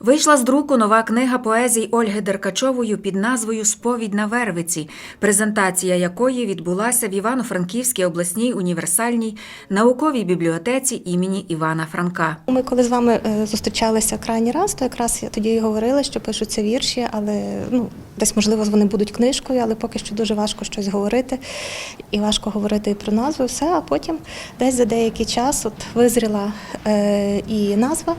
Вийшла з друку нова книга поезій Ольги Деркачової під назвою Сповідь на Вервиці, презентація якої відбулася в Івано-Франківській обласній універсальній науковій бібліотеці імені Івана Франка. Ми коли з вами е, зустрічалися крайній раз, то якраз я тоді і говорила, що пишуться вірші, але ну десь можливо вони будуть книжкою, але поки що дуже важко щось говорити. І важко говорити і про назву, все. А потім десь за деякий час от визріла е, і назва.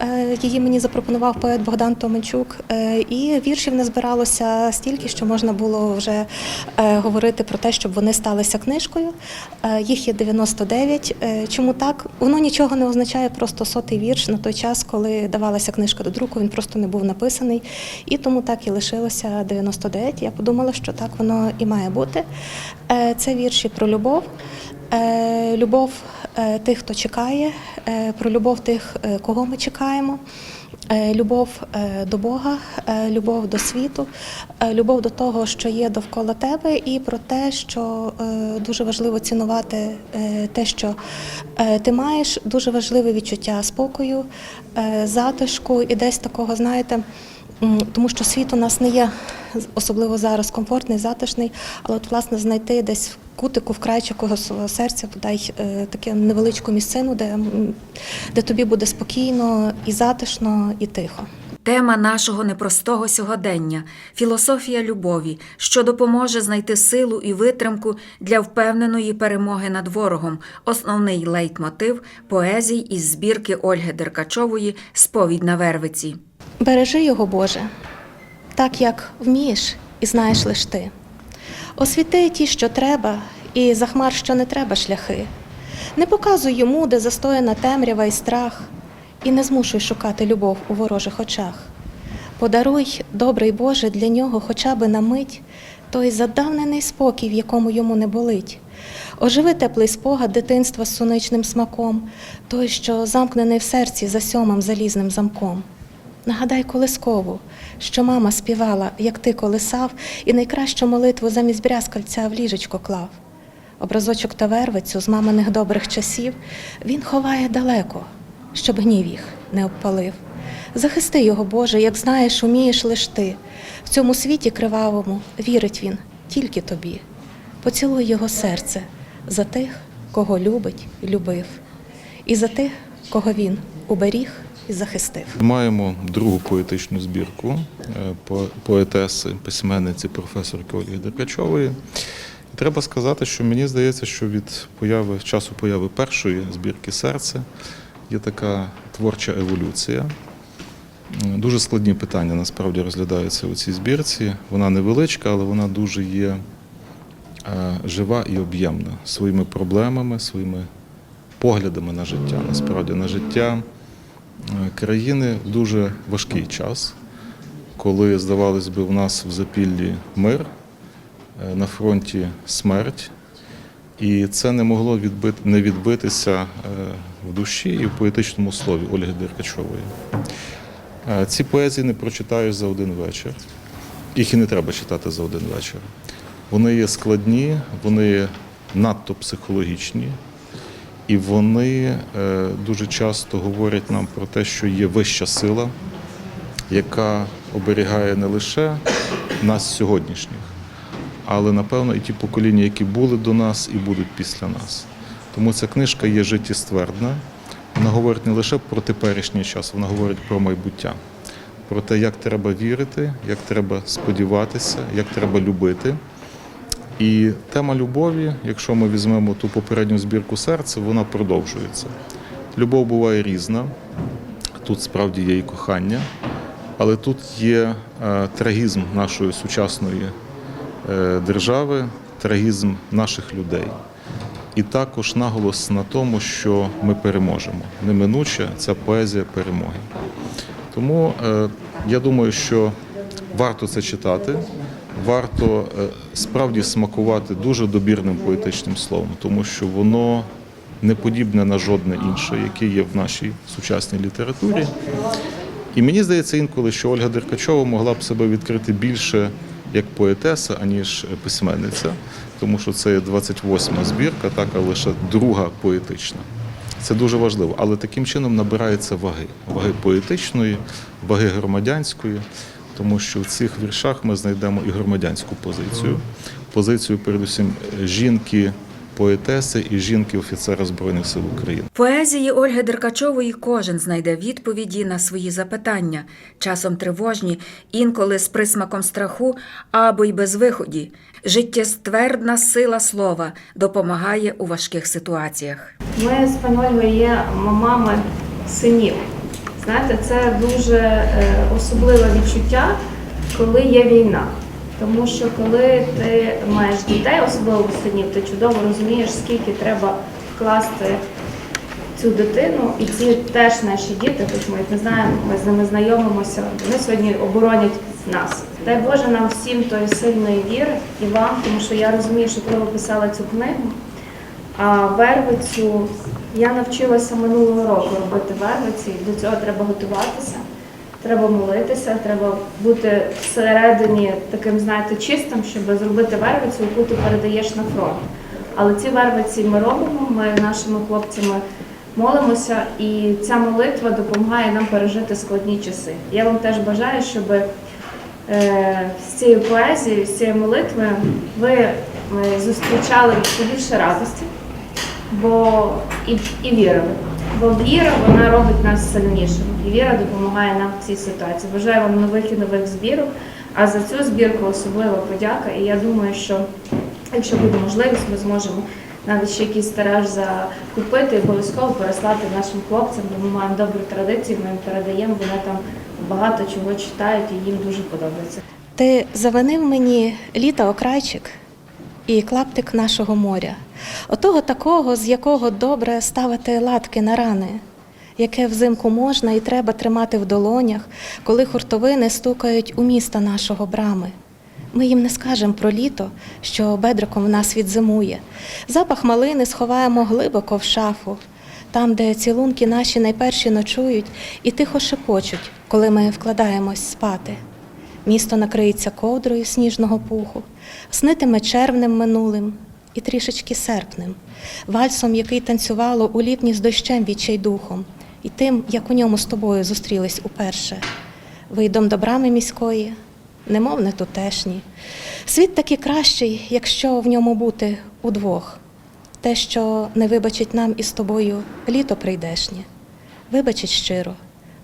Е, її мені запропонував поет Богдан Томенчук. Е, і віршів не збиралося стільки, що можна було вже е, говорити про те, щоб вони сталися книжкою. Е, їх є 99. Е, чому так? Воно нічого не означає, просто сотий вірш на той час, коли давалася книжка до друку, він просто не був написаний. І тому так і лишилося 99. Я подумала, що так воно і має бути. Це вірші про любов. Любов тих, хто чекає, про любов тих, кого ми чекаємо, любов е, до Бога, е, любов до світу, е, любов до того, що є довкола тебе, і про те, що е, дуже важливо цінувати е, те, що е, ти маєш, дуже важливе відчуття спокою, е, затишку і десь такого, знаєте. Тому що світ у нас не є особливо зараз комфортний, затишний, але от власне знайти десь в кутику, в крайчику свого серця, бодай таке таку невеличку місцину, де, де тобі буде спокійно і затишно, і тихо. Тема нашого непростого сьогодення філософія любові, що допоможе знайти силу і витримку для впевненої перемоги над ворогом. Основний лейтмотив поезій із збірки Ольги Деркачової Сповідь на Вервиці. Бережи його, Боже, так як вмієш і знаєш лиш ти. Освіти ті, що треба, і захмар, що не треба, шляхи. Не показуй йому, де застояна темрява і страх, і не змушуй шукати любов у ворожих очах. Подаруй, добрий Боже, для нього хоча би на мить той задавнений спокій, в якому йому не болить. Оживи теплий спогад дитинства з суничним смаком, той, що замкнений в серці за сьомим залізним замком. Нагадай колискову, що мама співала, як ти колисав, і найкращу молитву замість брязкальця в ліжечко клав. Образочок та вервицю з маминих добрих часів він ховає далеко, щоб гнів їх не обпалив. Захисти його, Боже, як знаєш, умієш лиш ти. В цьому світі кривавому вірить він тільки тобі. Поцілуй його серце за тих, кого любить і любив, і за тих, кого він уберіг і захистив. Маємо другу поетичну збірку е, поетеси, письменниці професорки Ольги Деркачової. Треба сказати, що мені здається, що від появи часу появи першої збірки серце є така творча еволюція. Дуже складні питання насправді розглядаються у цій збірці. Вона невеличка, але вона дуже є е, жива і об'ємна своїми проблемами, своїми поглядами на життя. Насправді на життя е, країни в дуже важкий час, коли, здавалось би, у нас в запіллі мир, е, на фронті смерть. І це не могло відбити, не відбитися е, в душі і в поетичному слові Ольги Деркачової. Е, Ці поезії не прочитаєш за один вечір. Їх і не треба читати за один вечір. Вони є складні, вони надто психологічні, і вони е, дуже часто говорять нам про те, що є вища сила, яка оберігає не лише нас сьогоднішніх, але напевно і ті покоління, які були до нас і будуть після нас. Тому ця книжка є життєствердна. Вона говорить не лише про теперішній час, вона говорить про майбуття, про те, як треба вірити, як треба сподіватися, як треба любити. І тема любові, якщо ми візьмемо ту попередню збірку серця, вона продовжується. Любов буває різна, тут справді є і кохання, але тут є е, трагізм нашої сучасної держави, трагізм наших людей. І також наголос на тому, що ми переможемо. Неминуче ця поезія перемоги. Тому е, я думаю, що варто це читати, варто е, справді смакувати дуже добірним поетичним словом, тому що воно не подібне на жодне інше, яке є в нашій сучасній літературі. І мені здається інколи, що Ольга Деркачова могла б себе відкрити більше як поетеса, аніж письменниця, тому що це є 28-ма збірка, так, а лише друга поетична. Це дуже важливо, але таким чином набирається ваги, ваги поетичної, ваги громадянської, тому що в цих віршах ми знайдемо і громадянську позицію, позицію, передусім, жінки. Поетеси і жінки офіцера Збройних сил України. Поезії Ольги Деркачової кожен знайде відповіді на свої запитання, часом тривожні, інколи з присмаком страху або й без виході. Життєствердна сила слова допомагає у важких ситуаціях. Ми з пані є мамами синів. Знаєте, це дуже е, особливе відчуття, коли є війна. Тому що коли ти маєш дітей, особливо синів, ти чудово розумієш, скільки треба вкласти цю дитину, і ці теж наші діти, хоч ми їх не знаємо, ми з ними знайомимося. Вони сьогодні оборонять нас. Дай Боже нам всім тої сильної віри і вам, тому що я розумію, що коли ви писали цю книгу, а вервицю я навчилася минулого року робити вервиці. і До цього треба готуватися, треба молитися, треба бути всередині таким, знаєте, чистим, щоб зробити вервицю, яку ти передаєш на фронт. Але ці вервиці ми робимо, ми нашими хлопцями молимося, і ця молитва допомагає нам пережити складні часи. Я вам теж бажаю, щоб е, з цією поезією, з цією молитвою ви е, зустрічали більше радості, бо і, і вірили. Бо віра вона робить нас сильнішими. І віра допомагає нам в цій ситуації. Бажаю вам нових і нових збірок. А за цю збірку особлива подяка. І я думаю, що якщо буде можливість, ми зможемо навіть ще якийсь тираж закупити обов'язково переслати нашим хлопцям, бо ми маємо добру традицію, ми їм передаємо, вони там багато чого читають і їм дуже подобається. Ти завинив мені літа окрайчик і клаптик нашого моря, отого такого, з якого добре ставити латки на рани, яке взимку можна і треба тримати в долонях, коли хуртовини стукають у міста нашого брами. Ми їм не скажемо про літо, що бедриком в нас відзимує. Запах малини сховаємо глибоко в шафу, там, де цілунки наші найперші ночують і тихо шепочуть, коли ми вкладаємось спати. Місто накриється ковдрою сніжного пуху, снитиме червнем минулим і трішечки серпнем, вальсом, який танцювало у ліпні з дощем відчайдухом, і тим, як у ньому з тобою зустрілись уперше. Вийдом до брами міської, немов не тутешні. Світ таки кращий, якщо в ньому бути удвох. Те, що не вибачить нам із тобою літо прийдешнє, вибачить щиро,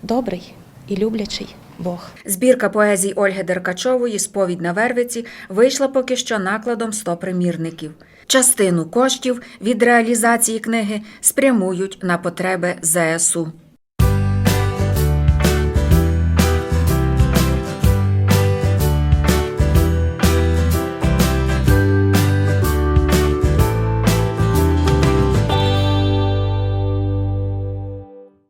добрий і люблячий Бог. Збірка поезій Ольги Деркачової Сповідь на Вервиці вийшла поки що накладом 100 примірників. Частину коштів від реалізації книги спрямують на потреби ЗСУ.